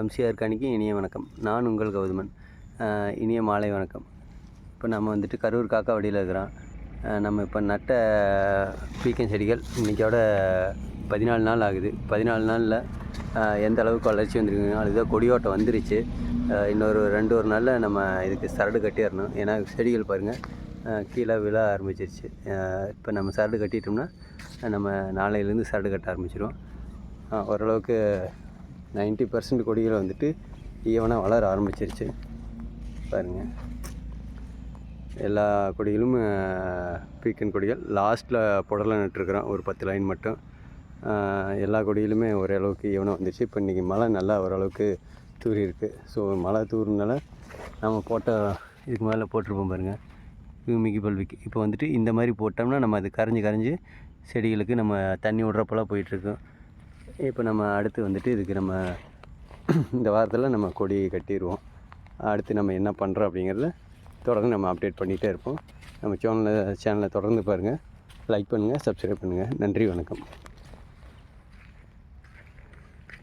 MCR காணிக்கு இனிய வணக்கம். நான் உங்கள் கௌதமன். இனிய மாலை வணக்கம். இப்போ நம்ம வந்துட்டு கரூர் காக்கா வடியில் இருக்கிறோம். நம்ம இப்போ நட்ட பீக்கன் செடிகள் இன்றைக்கோட பதினாலு நாள் ஆகுது. பதினாலு நாளில் எந்த அளவுக்கு வளர்ச்சி வந்துருக்குங்க அதுதான் கொடியோட்டம் வந்துருச்சு. இன்னொரு ரெண்டு ஒரு நாளில் நம்ம இதுக்கு சரடு கட்டிடணும். ஏன்னா செடிகள் பாருங்கள் கீழே விழ ஆரம்பிச்சிருச்சு. இப்போ நம்ம சரடு கட்டிட்டோம்னா நம்ம நாளையிலேருந்து சரடு கட்ட ஆரம்பிச்சிடுவோம் ஓரளவுக்கு நைன்ட்டி பர்சன்ட் கொடிகள் வந்துட்டு ஈவனாக வளர ஆரம்பிச்சிருச்சு. பாருங்கள் எல்லா கொடிகளும் பீக்கன் கொடிகள். லாஸ்ட்டில் புடலை நட்டுருக்குறோம் ஒரு பத்து லைன் மட்டும். எல்லா கொடியிலுமே ஓரளவுக்கு ஈவனாக வந்துச்சு இப்போ இன்றைக்கி மழை நல்லா ஓரளவுக்கு தூரி இருக்குது ஸோ மழை தூறினால நம்ம போட்ட இதுக்கு மேலே போட்டிருப்போம் பாருங்கள் பூமிக்கு பல்விக்கு. இப்போ வந்துட்டு இந்த மாதிரி போட்டோம்னா நம்ம அது கரைஞ்சி கரைஞ்சி செடிகளுக்கு நம்ம தண்ணி விட்றப்பெல்லாம் போயிட்டுருக்கோம். இப்போ நம்ம அடுத்து வந்துட்டு இதுக்கு நம்ம இந்த வாரத்தில் நம்ம கொடி கட்டிடுவோம் அடுத்து நம்ம என்ன பண்ணுறோம் அப்படிங்கிறத தொடர்ந்து நம்ம அப்டேட் பண்ணிகிட்டே இருப்போம். நம்ம சேனலில் சேனலை தொடர்ந்து பாருங்கள் லைக் பண்ணுங்கள் சப்ஸ்கிரைப் பண்ணுங்கள் நன்றி வணக்கம்.